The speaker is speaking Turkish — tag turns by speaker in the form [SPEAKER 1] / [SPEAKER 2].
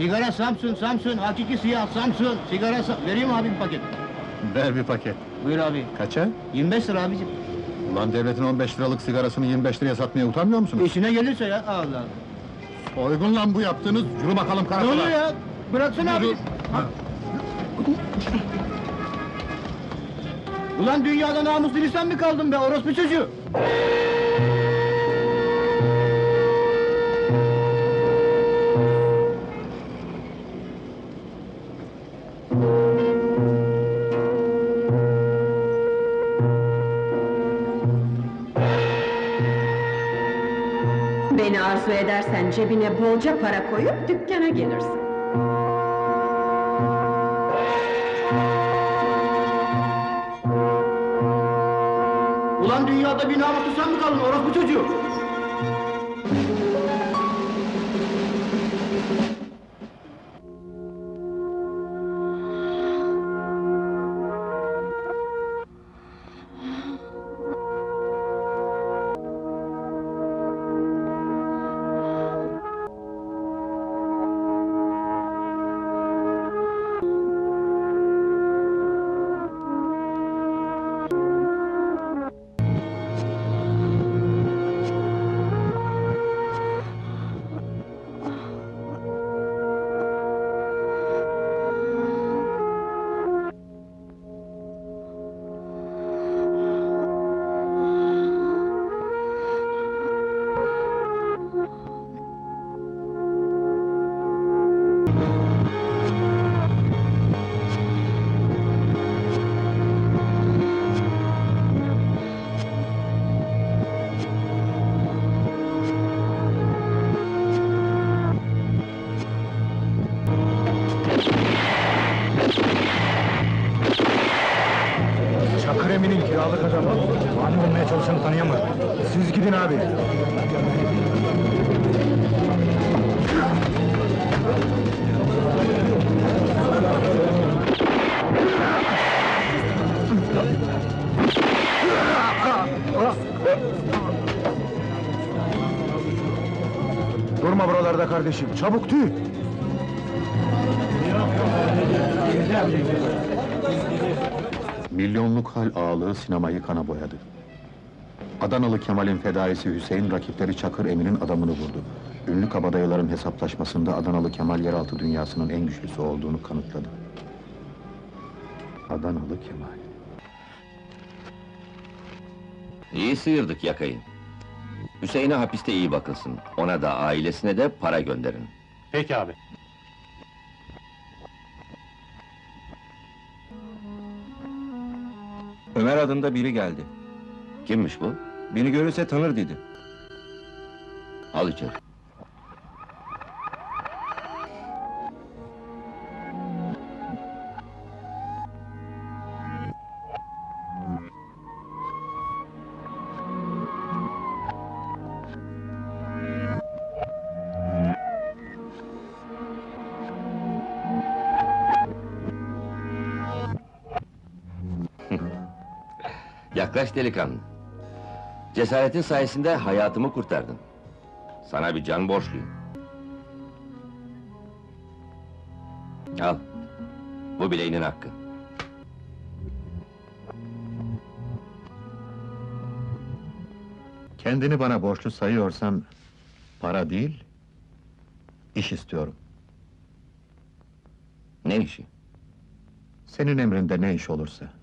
[SPEAKER 1] Sigara Samsun, Samsun, hakiki siyah Samsun. Sigara Sa- Vereyim mi abi bir paket?
[SPEAKER 2] Ver bir paket.
[SPEAKER 1] Buyur abi.
[SPEAKER 2] Kaça?
[SPEAKER 1] 25 lira abicim.
[SPEAKER 2] Ulan devletin 15 liralık sigarasını 25 liraya satmaya utanmıyor musunuz?
[SPEAKER 1] İşine gelirse ya, Allah Allah.
[SPEAKER 2] Soygun lan bu yaptığınız, yürü bakalım
[SPEAKER 1] Ne
[SPEAKER 2] karakola!
[SPEAKER 1] oluyor ya? Bıraksana abi. Ha. Ulan dünyada namuslu insan mı kaldın be orospu çocuğu?
[SPEAKER 3] Beni arzu edersen cebine bolca para koyup dükkana gelirsin.
[SPEAKER 1] Ulan dünyada bir namuslu sen mi kaldın orospu çocuğu?
[SPEAKER 4] Emin'in kiralık adamı. Mani olmaya çalışanı tanıyamadım. Siz gidin abi. Durma buralarda kardeşim. Çabuk tüy.
[SPEAKER 2] Milyonluk hal ağalığı sinemayı kana boyadı. Adanalı Kemal'in fedaisi Hüseyin rakipleri Çakır Emin'in adamını vurdu. Ünlü kabadayıların hesaplaşmasında Adanalı Kemal yeraltı dünyasının en güçlüsü olduğunu kanıtladı. Adanalı Kemal.
[SPEAKER 5] İyi sıyırdık yakayı. Hüseyin'e hapiste iyi bakılsın. Ona da ailesine de para gönderin.
[SPEAKER 4] Peki abi.
[SPEAKER 6] Ömer adında biri geldi.
[SPEAKER 5] Kimmiş bu?
[SPEAKER 6] Beni görürse tanır dedi.
[SPEAKER 5] Al içeri. Yaklaş delikanlı. Cesaretin sayesinde hayatımı kurtardın. Sana bir can borçluyum. Al. Bu bileğinin hakkı.
[SPEAKER 2] Kendini bana borçlu sayıyorsan, para değil, iş istiyorum.
[SPEAKER 5] Ne işi?
[SPEAKER 2] Senin emrinde ne iş olursa.